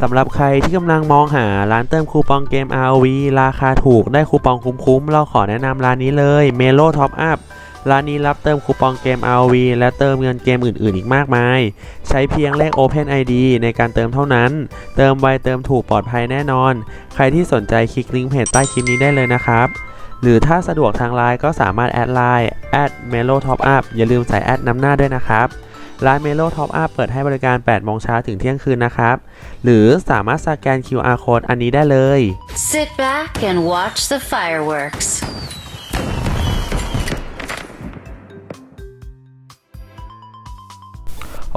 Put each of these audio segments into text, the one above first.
สำหรับใครที่กำลังมองหาร้านเติมคูปองเกม ROV ราคาถูกได้คูปองคุ้มๆ เราขอแนะนำร้านนี้เลย Melo Top Up ร้านนี้รับเติมคูปองเกม ROV และเติมเงินเกมอื่น ๆ อีกมากมาย ใช้เพียงเลข Open ID ในการเติมเท่านั้น เติมไวเติมถูกปลอดภัยแน่นอน ใครที่สนใจคลิกลิงก์เพจใต้คลิปนี้ได้เลยนะครับ หรือถ้าสะดวกทางไลน์ก็สามารถแอดไลน์ at melo top up อย่าลืมใส่แอดนำหน้าด้วยนะครับ ร้าน Melo Top Up เปิดให้บริการ 8 โมงเช้าถึงเที่ยงคืนนะครับ หรือสามารถสแกน QR code อันนี้ได้เลย Sit back and watch the fireworks.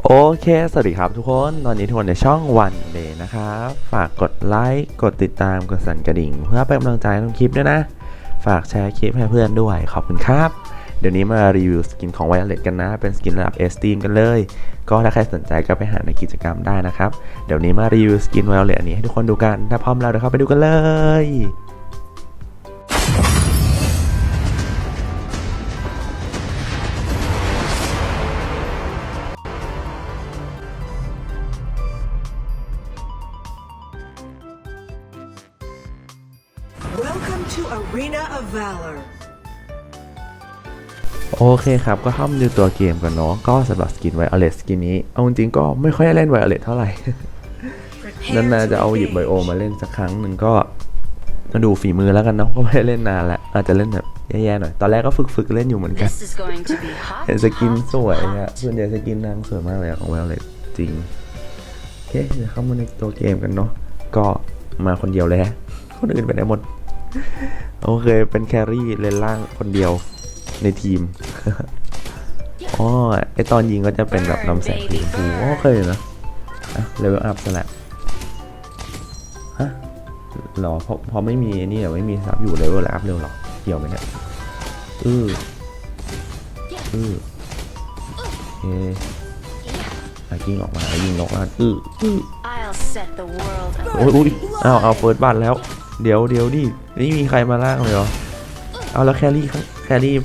โอเค สวัสดีครับทุกคน ตอนนี้ทุกคนในช่องวันเดย์นะครับ ฝากกดไลค์ กดติดตาม กดสั่นกระดิ่ง เพื่อเป็นกำลังใจให้ทำคลิปด้วยนะ ฝากแชร์คลิปให้เพื่อนด้วย ขอบคุณครับ เดี๋ยวนี้มารีวิวสกินของไวโอเลตกันนะ เป็นสกินระดับเอสตีมกันเลย ก็ถ้าใครสนใจก็ไปหาในกิจกรรมได้นะครับ เดี๋ยวนี้มารีวิวสกินไวโอเลตอันนี้ให้ทุกคนดูกัน ถ้าพร้อมแล้วเดี๋ยวเข้าไปดูกันเลย โอเคครับ ก็เข้ามาดูตัวเกมกันเนาะก็สำหรับสกินไวโอเลตสกินนี้ เอาจริงๆก็ไม่ค่อยได้เล่นไวโอเลตเท่าไหร่ Prepare นานๆจะเอาหยิบไบโอมาเล่นสักครั้งหนึ่งก็มาดูฝีมือแล้วกันเนาะก็ไม่ได้เล่นนานแล้วอาจจะเล่นแบบแย่ๆหน่อย ตอนแรกก็ฝึกๆเล่นอยู่เหมือนกัน This is going to be hot. เห็นสกิน hot, สวย hot. อะส่วนใหญ่สกินนางสวยมากเลยอะของไวโอเลตจริงโอเคเดี๋ยวเข้ามาในตัวเกมกันเนาะก็มาคนเดียวเลยฮะคนอื่นไปไหนหมดโอเคเป็นแครี่เลนล่างคนเดียว ในทีม อ๋อ ไอตอนยิงก็จะเป็นแบบนำแสงสีชมพูอ๋อเคยนะอะเลเวลอัพซะแล้วฮะหรอเพราะเพราะไม่มีนี่เหรอไม่มีซับอยู่เลเวลอัพเร็วหรอเกี่ยวไหมเนี่ยอืออือโอเคอะยิงออกมายิงนกแล้วอืออือ I'll set the world โอ้ยอุ้ยอ้าวเอาเฟิร์สบัตแล้ว เดี๋ยวเดี๋ยวดินี่มีใครมาล่างเลยเหรอ เอาแล้วแครี่ข้างแครี่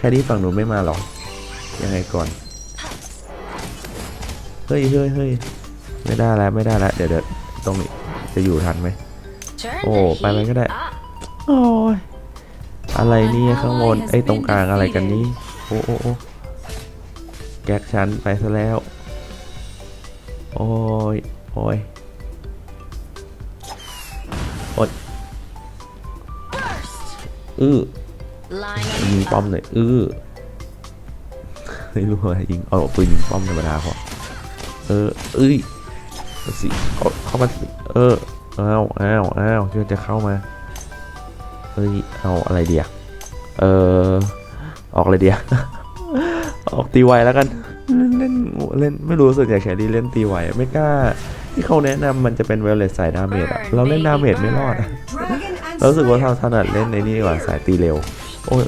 แครี่ฝั่งหนูนไม่มาเหรอ ยังไงก่อน เฮ้ยเฮ้ยเฮ้ยไม่ได้แล้วไม่ได้แล้ว เดี๋ยวเดี๋ยวตรงนี้จะอยู่ทันไหม Turn โอ้ the ไปเลยก็ได้ heat up. โอ้ยอะไรเนี่ยข้างบนไอ้ตรงกลางอะไรกันนี่โอ้โอ้โอ้แก๊กฉันไปซะแล้ว โอ้ยโอ้ยโอดอื้อ Line ยิงป้อมหน่อยอื้อไม่รู้ว่ายิงเอาปืนยิงป้อมธรรมดาพอเออเอ้ยสิเอาเข้ามาเอออ้าวอ้าวอ้าวเชื่อจะเข้ามาเอ้ยเอาอะไรเดียเออออกเลยเดียออกตีไวแล้วกันเล่นเล่นเล่นไม่รู้ส่วนใหญ่แครี่เล่นตีไวไม่กล้าที่เขาแนะนำมันจะเป็นเวลเลสสายดาเมจอะเราเล่นดาเมจไม่รอดอะเรารู้สึกว่าเราถนัดเล่นในนี่ดีกว่าสายตีเร็ว โอ้ย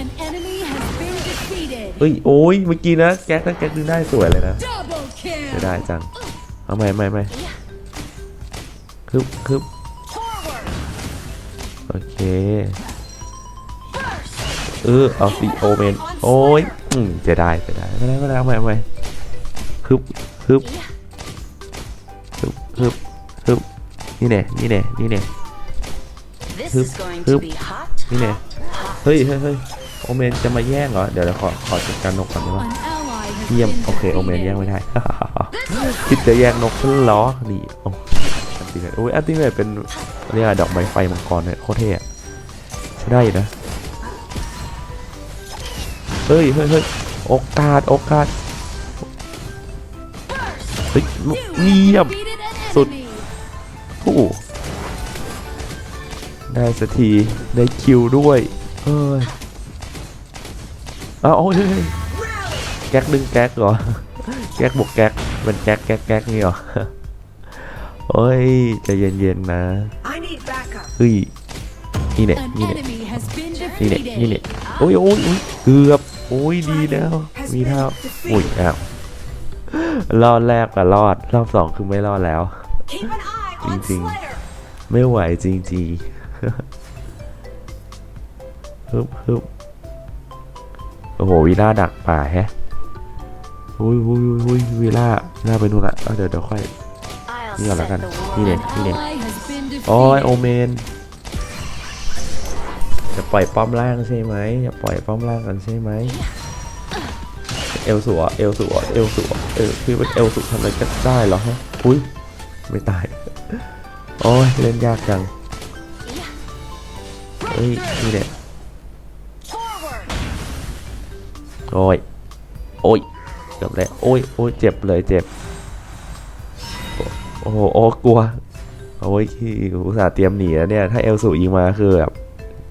An enemy has been defeated. เอ้ยโอ้ยเมื่อกี้นะแก๊กนะแก๊กดึงได้สวยเลยนะ Double ไม่ kill. ได้จังเอาไม่ไม่ไม่คึบคึบ Forward. โอเคเออเอาสิโอเมนโอ้ยอืมจะได้จะได้ไม่ได้ไม่ได้เอาไม่เอาไม่คึบคึบคึบคึบคึบนี่แน่นี่แน่นี่แน่ This Hoop, is going hoop. to be hot. นี่แน่ hot. เฮ้ยเฮ้ยเฮ้ยโอเมนจะมาแย่งเหรอ เดี๋ยวเราขอขอจัดการนกก่อนได้ไหม An ally has เยี่ยม been โอเคโอเมนแย่ง defeated. ไม่ได้ คิดจะแย่งนกขึ้นล้อดีโอ้อันติเมตโอ้ยอันติเมตเป็นเรียกอะไรดอกไม้ไฟมังกรเนี่ยโคตรเท่อะใช้ได้อยู่นะเฮ้ยเฮ้ยเฮ้ยโอกาสโอกาสเฮ้ย You เยี่ยม ได้สักที ได้คิวด้วยเฮ้ยอ้าวโอ้ยเฮ้ยเฮ้ยแก๊กดึงแก๊กเหรอ แก๊กบวกแก๊กเป็นแก๊กแก๊กแก๊กนี่เหรอ โอ้ยใจะเย็นๆนะ I need backup. เฮ้ยนี่เนี่ย An นี่เนี่ย enemy has been นี่เนี่ยนี่เนี่ย defeated. โอ้ยโอ้ยโอ้ยเกือบโอ้ยดีแล้ว มีเท่าอุ้ยอ้าวรอบแรกก็รอด รอบสองคือไม่รอดแล้ว Keep an eye on Ding, ding. Slayer. ไม่ไหวจริงๆ ฮึบฮึบโอ้โหวีล่าดักป่าแฮะอุ้ยอุ้ยอุ้ยวีล่าวีล่าไปนู่นละเดี๋ยวเดี๋ยวค่อย I'll Ini lah set kan. the world Ini, on ini. high. Ally has been โอ้ยโอเมน จะปล่อยป้อมล่างใช่ไหมจะปล่อยป้อมล่างกันใช่ไหมเอลสัวเอลสัวเอลสัวเออพี่เป็นเอลสุทำอะไรก็ได้เหรอฮะอุ้ยไม่ตาย โอ้ยเล่นยากจังเฮ้ยนี่แหละ โอ้ย โอ้ยเกือบแล้วโอ้ยโอ้ยเจ็บเลยเจ็บ โอ้โหโอ้กลัว โอ้ยขี้อุตส่าห์เตรียมหนีแล้วเนี่ย ถ้าเอลสูยิงมาคือแบบ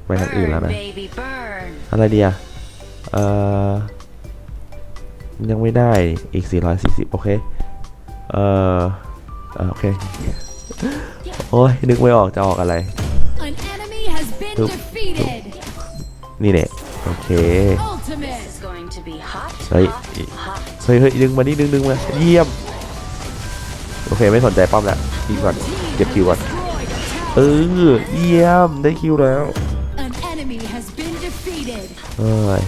ไปทางอื่นแล้ว Burn, นะ baby, burn. อะไรเดียเอ่อ ยังไม่ได้อีก 440 โอเค เอ่อเอ่อโอเค โอ้ย นึกไม่ออกจะออกอะไร An enemy has been Oop. defeated. นี่เนี่ยโอเค be hot, Đấy. hot, hot. เฮ้ยเฮ้ยดึงมานี่ดึงดึงมาเยี่ยมโอเคไม่สนใจป้อมแล้วคิวก่อนเก็บคิวก่อน Destroyed a เอ tower. อเยี่ยมได้คิวแล้ว An enemy has been defeated. เอ้ย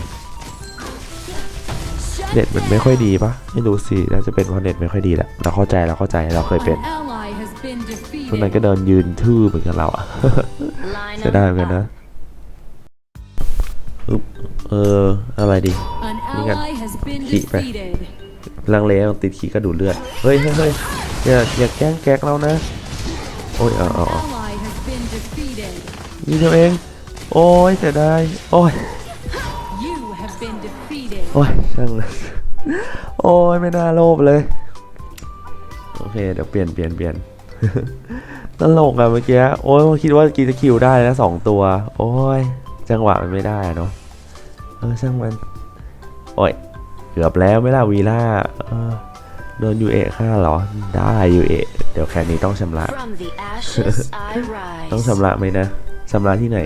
Shut เน็ตมันไม่ค่อยดีปะไม่รู้สิน่าจะเป็นเพราะเน็ตไม่ค่อยดีแหละเราเข้าใจเราเข้าใจเราเคยเป็น An ally has been คนนั้นก็ defeated. เดินยืนทื่อเหมือนกันเราอะ Line เสียดายเหมือนกัน up. นะอึ๊บเอออะไรดี An Ini kan ally has been kỹ vậy. defeated. ลังเลต้องติดขี้กระดูดเลือดเฮ้ยเฮ้ยเฮ้ยอย่าอย่าแกล้งแก๊กเรานะ โอ้ยเอา An เอาเอา ally has been defeated. นี่เดียวเอง โอ้ยเสียดาย โอ้ย You have been defeated. โอ้ยช่างเลยโอ้ยไม่น่าโลภเลย โอเคเดี๋ยวเปลี่ยนเปลี่ยนเปลี่ยนตลกอะเมื่อกี้ โอ้ยคิดว่ากีจะคิวได้นะสองตัว โอ้ย จังหวะมันไม่ได้อะเนาะ เออช่างมัน โอ้ย เกือบแล้วไม่ล่ะวีล่าเออโดนยูเอะฆ่าเหรอ ได้ยูเอะเดี๋ยวแค่นี้ต้องชำระ From the ashes I rise. ต้องชำระไหมนะชำระที่ไหน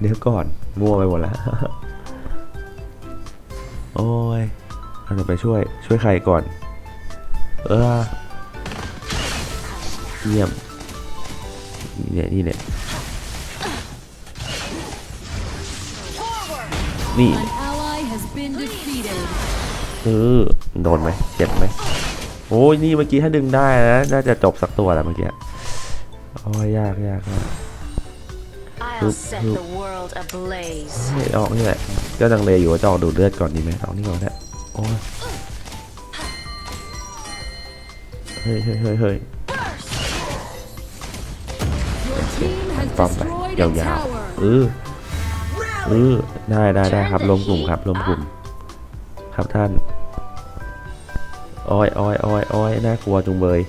เดี๋ยวก่อนมั่วไปหมดแล้วโอ้ยเราจะไปช่วย ช่วยใครก่อน เออเยี่ยมนี่เนี่ยนี่เนี่ยนี่ เออโดนไหมเจ็บไหมโอ้ยนี่เมื่อกี้ถ้าดึงได้นะน่าจะจบสักตัวแหละเมื่อกี้โอ้ยยากยากมาก I'll Oop, set oop. the world ablaze. เฮ้ยออกนี่แหละก็ลังเลอยู่ว่าจะออกดูดเลือดก่อนดีไหมเอานี่ก่อนแหละโอ้ยเฮ้ยเฮ้ยเฮ้ยเฮ้ย Your team has ปั๊มไป destroyed ยา a วๆ tower. เออเออได้ได้ได้ครับรวมกลุ่มครับรวมกลุ่ม ครับท่าน อ้อยอ้อยอ้อยอ้อยน่ากลัวจุงเบย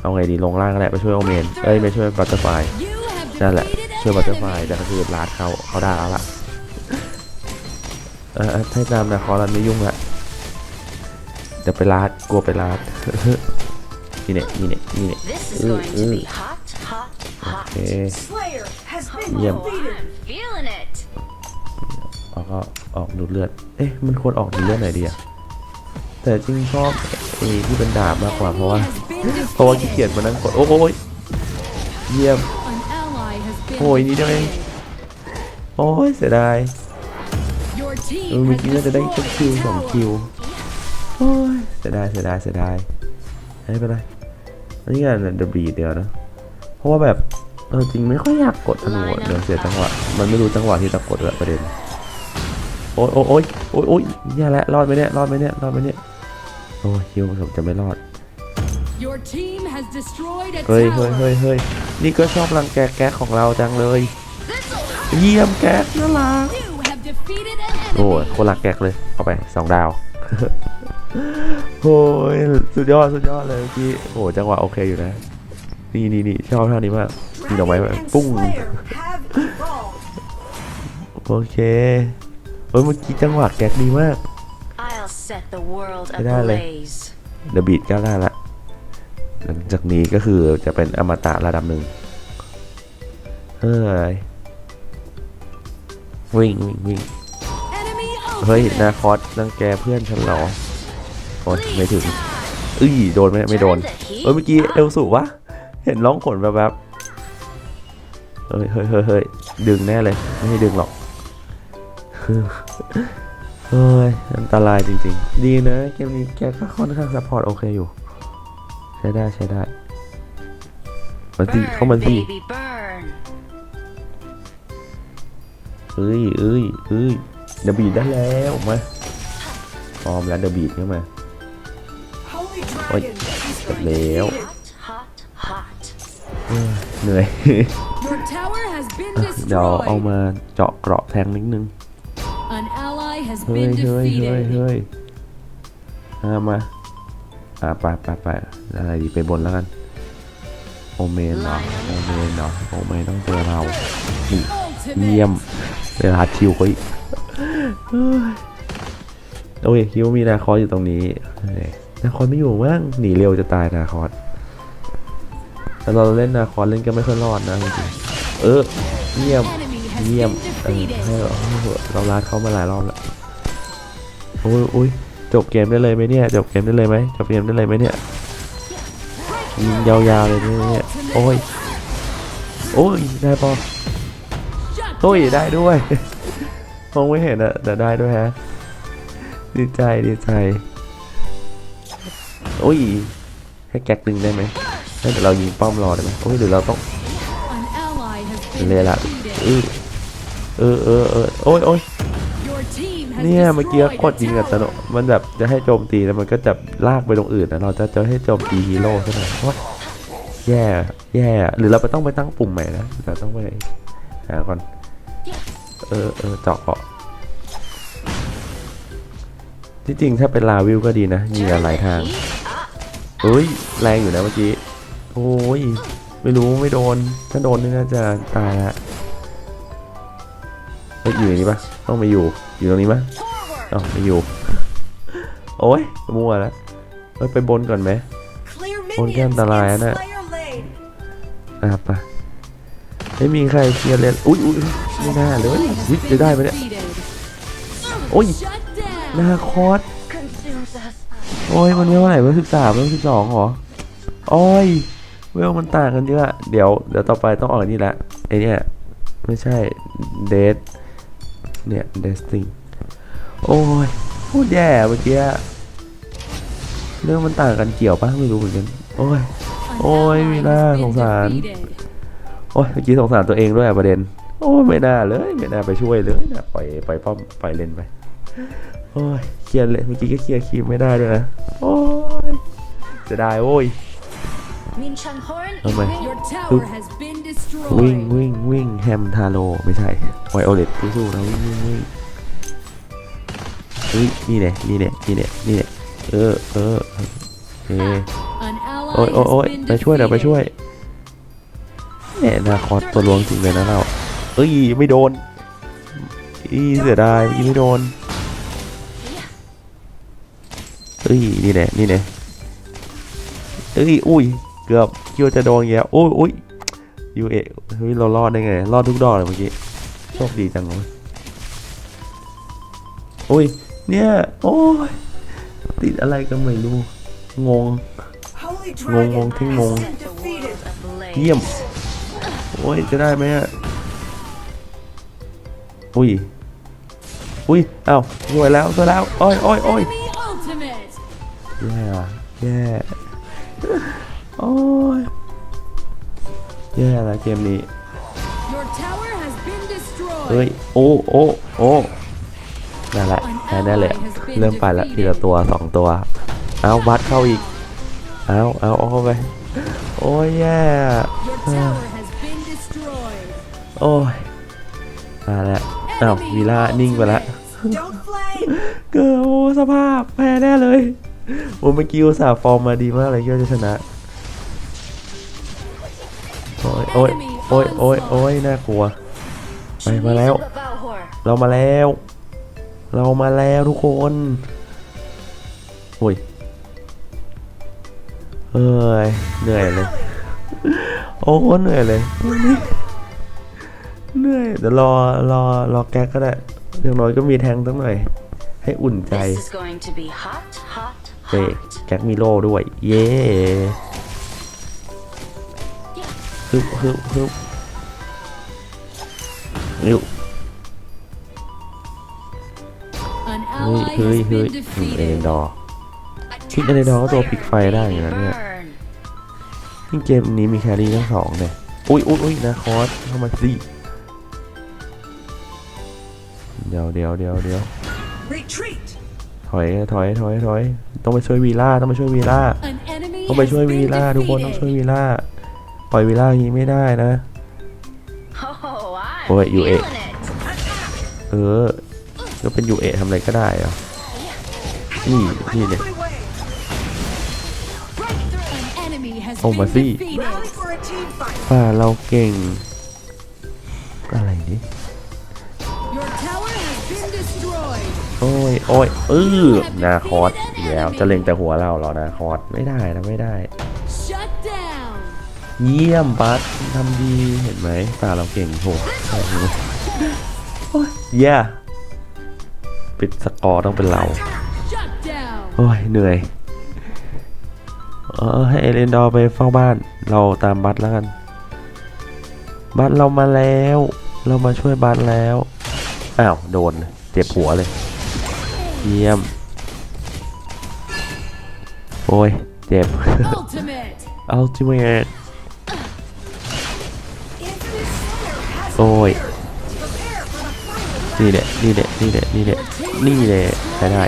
เอาไงดีลงล่างก็ได้ไปช่วยโอเมน เอ้ยไม่ช่วยบัตเตอร์ไฟ You have นั่นแหละ defeated ช่วย an บัตเตอร์ไฟ enemy. แต่ก็คือลาดเขาเขาได้แล้วล่ะเออเออให้ตามนะคอรันไม่ยุ่งละเดี๋ยวไปลาดกลัวไปลาดนี่เนี่ยนี่เนี่ยนี่เนี่ย This is Ooh, going to be ooh. hot, hot, hot. เอ๊ะ Slayer has been Yeah. defeated. I'm feeling it. ออกก็ออกดูดเลือด เอ๊ะ มันควรออกดูดเลือดไหนดีอะ แต่จริงชอบไอ้ที่เป็นดาบมากกว่าเพราะว่าเพราะว่าขี้เกียจมานั่งกดโอ้ยเยี่ยมโอ้ยนี่ได้ไมโอ้ยเสียดายเออ team เมื่อ has กี้น่าจะได้แค่คิวสองคิวโอ้ยเสียดายเสียดายเสียดายไม่เป็นไรอันนี้งานเดบีเดียวนะเพราะว่าแบบเออจริงไม่ค่อยอยากกดธนูอะเดี๋ยวเสียจังหวะมันไม่รู้จังหวะที่จะกดเลยประเด็นโอ้ยโอ้ยโอ้ยโอ้ยแย่แล้วรอดไหมเนี่ยรอดไหมเนี่ยรอดไหมเนี่ย โอ้ยคิวผมจะไม่รอด Your team has destroyed a เฮ้ยเฮ้ย tower. เฮ้ยเฮ้ยนี่ก็ชอบรังแกแก๊กของเราจังเลย เยี่ยมแก๊กน่ารัก You have defeated an โอ้ย enemy. คนรักแก๊กเลย เอาไปสองดาวโอ้ยสุดยอดสุดยอดเลยเมื่อกี้โอ้จังหวะโอเคอยู่นะ นี่นี่นี่ชอบท่านี้มากนี่ดอกไม้ Dragon แบบ and ปุ้ง Slayer have evolved. โอเคเฮ้ยเมื่อกี้จังหวะแก๊กดีมาก I'll set the world Cái đó là- ablaze. เดอะบีดก็ได้ละหลังจากนี้ก็คือจะเป็นอมตะระดับหนึ่งเฮ้ยวิ่งวิ่งวิ่ง Enemy เฮ้ย ultimate. นาคอสรังแกเพื่อนฉันเหรอโอ้ยไม่ถึงอื้ยโดนไหมไม่โดนเอ้ยเมื่อกี้เอลสูวะเห็นร้องขนแบบแบบเฮ้ยเฮ้ยเฮ้ยเฮ้ยดึงแน่เลย ไม่ให้ดึงหรอก เฮ้ยอันตรายจริงๆ ดีนะเกมนี้แกก็ค่อนข้างซัพพอร์ตโอเคอยู่ ใช้ได้ใช้ได้มันสิเข้ามัน Burn, สิ baby, burn. เอ้ยเอ้ยเอ้ยเดอะบีดได้แล้วมาพร้อมแล้วเดอะบีดเข้ามา Holy Ôi, dragon is thật léo. defeated. Hot, hot, hot. เหนื่อย Your tower has been เดี๋ยวเอา destroyed. มาเจาะเกราะแทงนิดนึง An ally has เฮ้ย been เฮ้ยเฮ้ย defeated. เฮ้ยมามาอ่าไปไปไปอะไรดีไปบนแล้วกัน โอเมนเหรอโอเมนเหรอโอเมนต้องเจอเรานี่ Ultimate. เยี่ยมเวลาคิวเขาอีกเฮ้ยโอ้ยคิดวามีนาคอสอยู่ตรงนี้เฮ้ยนาคอสไม่อยู่มั้งหนีเร็วจะตายนาคอสแต่เราเล่นนาคอสเล่นก็ไม่ค่อยรอดนะจริงๆเออเยี่ยม Enemy has เยี่ยม been เออ defeated. ให้เราให้เราเราลาดเขามาหลายรอบแล้ว โอ้ยโอ้ยจบเกมได้เลยไหมเนี่ยจบเกมได้เลยไหมจบเกมได้เลยไหมเนี่ยยิงยาวๆเลยเนี่ยโอ้ยโอ้ยได้ปะ Shut โอ้ย down. ได้ด้วยมองไม่เห็นอะแต่ได้ด้วยฮะดีใจดีใจโอ้ยให้แก๊กหนึ่งได้ไหมให้เดี๋ยวเรายิงป้อมรอได้ไหมโอ้ยหรือเราต้อง An ally has been เลยละ defeated. เออเออเออเออโอ้ยโอ้ย Your team has เนี่ยเมื่อกี้ destroyed กดยิง a อัตโน tower. มันแบบจะให้โจมตีแล้วมันก็จะลากไปตรงอื่นนะเราจะจะให้โจมตีฮีโร่ใช่ไหมโอ๊ยแย่แย่หรือเราไปต้องไปตั้งปุ่มใหม่นะเราต้องไปหาก่อนเออเออเจาะเกาะที่จริงถ้าเป็นลาวิวก็ดีนะยิงหลายทาง Heat up. เฮ้ยแรงอยู่นะเมื่อกี้โอ้ยไม่รู้ไม่โดน ถ้าโดนนี่น่าจะตายละ เฮ้ยอยู่อย่างนี้ปะต้องมาอยู่ อยู่ตรงนี้ปะเอ้าไม่อยู่ โอ้ยมั่วแล้วเฮ้ยไปบนก่อนไหม Clear Ôi, cái minions anh ta lại in nè. Slayer Lane. อะไปไม่มีใครเคลียร์เลยอุ้ยอุ้ยไม่น่าเลย Ally has วิ been จะได้ไหมเนี่ยโอ้ยนาคอสโอ้ยมันเวลเท่าไหร่เวลสิบสามเวลสิบสองหรอโอ้ยเวลมันต่างกันเยอะเดี๋ยวเดี๋ยวต่อไปต้องออกนี่แหละไอเนี่ยไม่ใช่เดท เนี่ยเดสติงโอ้ยพูดแย่เมื่อกี้เรื่องมันต่างกันเกี่ยวปะไม่รู้เหมือนกันโอ้ย An Ôi, ally Mina, has been sòng sàn. defeated. โอ้ยเมื่อกี้สงสารตัวเองด้วยอะประเด็น โอ้ยไม่น่าเลยไม่น่าไปช่วยเลยนะปล่อยปล่อยป้อมปล่อยเลนไปโอ้ยเคลียร์เลยเมื่อกี้ก็เคลียร์คีมไม่ได้ด้วยนะโอ้ยจะได้โอ้ย Min Chang Horn. Oh my. Your tower has been วิ่งวิ่งวิ่งแฮมทาโร่ไม่ใช่ไวโอเลตสู้ๆนะวิ่งวิ่งวิ่งเฮ้ยนี่เนี่ยนี่เนี่ยนี่เนี่ยนี่เนี่ยเออเออโอเค An โอ้ยโอ้ยโอ้ยไปช่วยเดี๋ยวไปช่วย defeated. แหมนาคอสตัวลวงจริงเลยนะเราเอ้ยไม่โดนอีเสียดายอีไม่โดนเอ้ยนี่แน่นี่แน่เอ้ยอุ้ยเกือบคิดวจะโดนอย่างเงี้ยโอ้ยอุ้ย ยูเอเฮ้ยเรารอดได้ไง รอดทุกดอกเลยเมื่อกี้ โชคดีจังเลยโอ้ย เนี่ย โอ้ย ติดอะไรก็ไม่รู้ งง Holy Ngôn, dragon ngôn, has tiếng ngôn. been defeated. Ablaze. เยี่ยม โอ้ย จะได้ไหมอะอุ้ย อุ้ย เอ้าสวยแล้วสวยแล้ว โอ้ยโอ้ยโอ้ยแย่แย่โอ้ย แย่ละเกมนี้ Your tower has been destroyed. เฮ้ย โอ้โอ้โอ้นั่นแหละแค่นั้นแหละเริ่มไปละทีละตัวสองตัว เอาวัดเข้าอีก เอาเอาเอาเข้าไป โอ้ยแย่ Your tower has been destroyed. โอ้ยมาแล้วอ้าววีล่านิ่งไปละ Don't flame. เกิดโอ้สภาพแพ้แน่เลยโอ้เมื่อกี้อุตส่าห์ฟอร์มมาดีมากเลยคิดว่าจะชนะ โอ้ยโอ้ยโอ้ยโอ้ยโอ้ยน่ากลัวไปมาแล้ว Shinizu Valhor. เรามาแล้ว เรามาแล้วทุกคนโอ้ยเอ้ยเหนื่อยเลย โอ้เหนื่อยเลยเหนื่อยเดี๋ยวรอรอรอแก๊กก็ได้อย่างน้อยก็มีแทงสักหน่อย ให้อุ่นใจ This is going to be hot, hot, เฮ้ย hot. แก๊กมีโล่ด้วย เย้ ฮึบฮึบฮึบนิ้ว An เฮ้ย ally เฮ้ย has เฮ้ย been อืมเอเลน defeated. ดอร์คิดเอเลนดอร์ก็ตัวปิดไฟได้อยู่นะเนี่ย Burn. ยิ่งเกมนี้มีแครี่ทั้งสองเนี่ยอุ้ยอุ้ยอุ้ยนะคอสเข้ามาสิเดี๋ยวเดี๋ยวเดี๋ยวเดี๋ยว Retreat. ถอยถอยถอยถอยต้องไปช่วยวีล่าต้องไปช่วยวีล่า An enemy ต้องไป has ช่วยวี been ล่าทุกคนต้องช่วย defeated. วีล่า ปล่อยวีล่าอย่างนี้ไม่ได้นะ Oh, I'm Ôi, you ate. feeling it. เออก็เป็นยูเอทำอะไรก็ได้เหรอนี่นี่เนี่ย My way. An enemy has Oh, been mà gì? defeated. Rally for a team fight. ป่าเราเก่ง อะไรนี่ Your tower has been destroyed. โอ้ยโอ้ยเออนาคอสอีกแล้วจะเล็งแต่หัวเราเหรอนาคอสไม่ได้นะไม่ได้ Shut down. เยี่ยมบัสทำดีเห็นไหมป่าเราเก่งโหใช่ไหมโอ้ยเย่ปิดสกอร์ต้องเป็นเรา Shut down. โอ้ยเหนื่อยเออให้เอเลนดอร์ไปเฝ้าบ้าน เราตามบัสแล้วกัน บัสเรามาแล้ว เรามาช่วยบัสแล้ว อ้าวโดนเจ็บหัวเลย เยี่ยม โอ้ย เจ็บ Ultimate. ยนี่แหละนี่แหละนี่แหละนี่แหละนี่แหละใช้ได้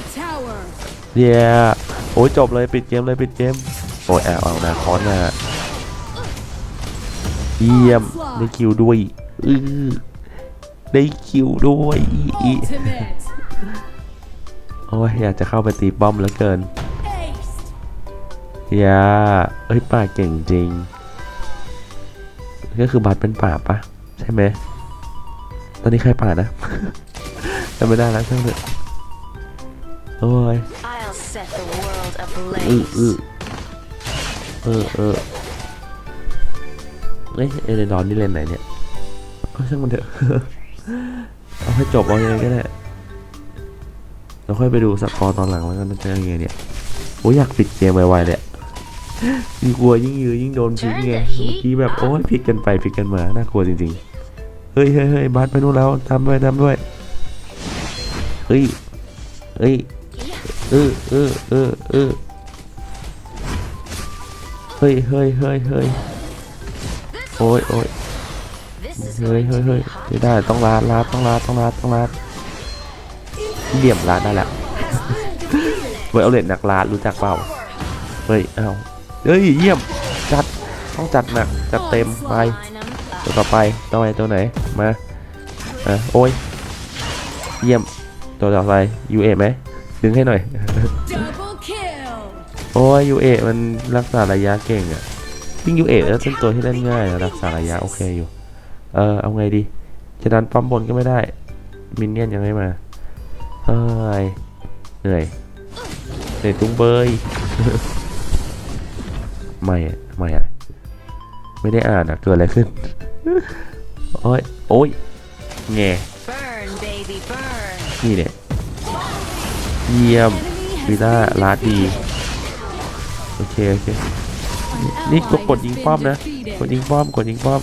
เย้โอ้ยจบเลยปิดเกมเลยปิดเกมโอ้ยเอาเอานาคอนมาเยี่ยมได้คิวด้วยอือได้คิวด้วยอีโอ้ยอยากจะเข้าไปตีป้อมเหลือเกินอย่าเอ้ยป่าเก่งจริง ก็คือบัตรเป็นป่าปะ ใช่ไหม ตอนนี้ใครป่านะ จำไม่ได้แล้วช่างเถอะโอ้ย I'll set the world อือ ablaze. อือเออเออเอ้ยเอเลนดอนนี่เล่นไหนเนี่ยเอาช่างมันเถอะ เอาให้จบเอายังไงก็ได้เราค่อยไปดูสกอร์ตอนหลังแล้วกันว่าจะยังไงเนี่ยโอ้ยอยากปิดเกมไวๆเลยอะ ยิ่งกลัวยิ่งยือยิ่งโดนพลิกไงเมื่อกี้แบบโอ้ยพลิกกันไปพลิกกันมาน่ากลัวจริงๆเฮ้ยเฮ้ยเฮ้ยบัสไปนู่นแล้วตามด้วยตามด้วยเฮ้ยเฮ้ยเออเออเออเออเฮ้ยเฮ้ยเฮ้ยเฮ้ยโอ้ยโอ้ย This is เฮ้ย going เฮ้ย to เฮ้ย be hot. ไม่ได้ต้องลาดลาดต้องลาดต้องลาดต้องลาดเหลี่ยมลาดได้แล้วเว้ยเอาเลนนักลาดรู้จักเปล่าเฮ้ยเอ้า เฮ้ยเยี่ยมจัดต้องจัดหนักจัดเต็มไปตัวต่อไปตัวไหนตัวไหนมาอะโอ้ยเยี่ยมตัวต่อไปยูเอไหมดึงให้หน่อยโอ้ยยูเอมันรักษาระยะเก่งอะยิ่งยูเอแล้วเป็นตัวที่เล่นง่ายรักษาระยะโอเคอยู่เออเอาไงดีจะดันปั๊มบนก็ไม่ได้มินเนี่ยนยังไม่มาเฮ้ยเหนื่อยเหนื่อยตุ้งเบย ไม่อะไม่อะไรไม่ได้อ่านอะเกิดอะไรขึ้นโอ้ยโอ้ยแง่ Burn, baby, burn. นี่เนี่ยเยี่ยม Enemy วี has ล่า been ลาดดี โอเค โอเค An นี่ ally ก็กด has ยิง been ป้อมนะ defeated. กดยิงป้อม กดยิงป้อม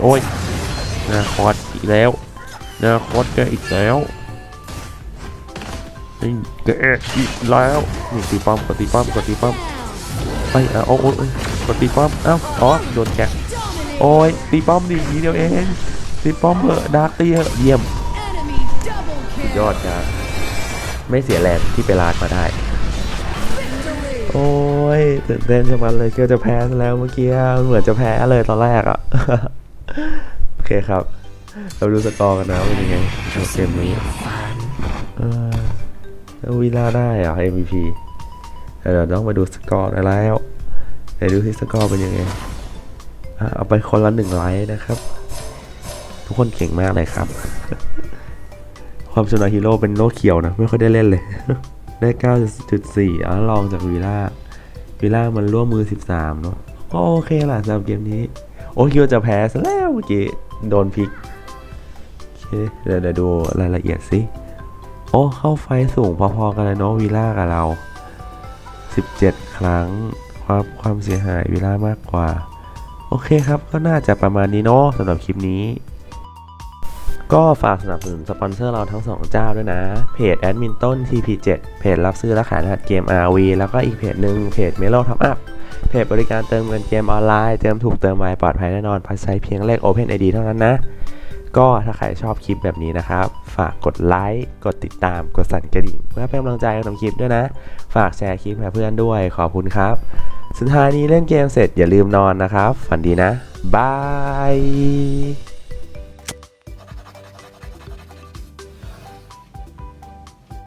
โอ้ยนาคอสอีกแล้วนาคอสแกอีกแล้วนี่แกอีกแล้ว นี่ตีป้อม กดตีป้อม กดตีป้อม Down. ไปเอาโอ้ยโอ้ยกดตีป้อมเอ้าอ๋อโดนแกโอ้ยตีป้อมดีทีเดียวเองตีป้อมเหอะดาร์กตีเหอะเยี่ยม Enemy double kill. ยอดจ้าไม่เสียแรงที่ไปลาดมาได้ โอ้ยตื่นเต้นจะมันเลยเกี่ยวจะแพ้แล้วเมื่อกี้เหมือนจะแพ้เลยตอนแรกอะโอเคครับ เราดูสกอร์กันนะว่าเป็นยังไงเกมนี้เออวีลาได้เหรอ MVP เดี๋ยวต้องมาดูสกอร์ได้แล้วเดี๋ยวดูที่สกอร์เป็นยังไงเอาไปคนละหนึ่งไลค์นะครับ ทุกคนเก่งมากเลยครับ ความชนะฮีโร่เป็นโลกเขียวนะ ไม่ค่อยได้เล่นเลย ได้ 9.4อะลองจากวีล่าวิลล่ามันร่วมมือ 13 เนาะก็โอเคล่ะสำหรับเกมนี้ โอ้คิวจะแพ้ซะแล้วเมื่อกี้โดนพลิกโอเคเดี๋ยวดูรายละเอียดสิโอ้เข้าไฟสูงพอๆกันเลยเนาะวิลล่ากับเรา 17 ครั้ง ความความเสียหายวิล่ามากกว่า โอเคครับก็น่าจะประมาณนี้เนาะสำหรับคลิปนี้ ก็ฝากสนับสนุนสปอนเซอร์เราทั้งสองเจ้าด้วยนะ เพจแอดมินต้น TP7 เพจรับซื้อและขายรหัสเกม RV แล้วก็อีกเพจหนึ่งเพจ Melo Top Up เพจบริการเติมเงินเกมออนไลน์ เติมถูกเติมไวปลอดภัยแน่นอนภายใช้เพียงเลข Open ID เท่านั้นนะ ก็ถ้าใครชอบคลิปแบบนี้นะครับ ฝากกดไลค์ กดติดตาม กดสั่นกระดิ่ง เพื่อเป็นกำลังใจกับทำคลิปด้วยนะ ฝากแชร์คลิปให้เพื่อนด้วย ขอบคุณครับ สุดท้ายนี้เล่นเกมเสร็จอย่าลืมนอนนะครับ ฝันดีนะ บาย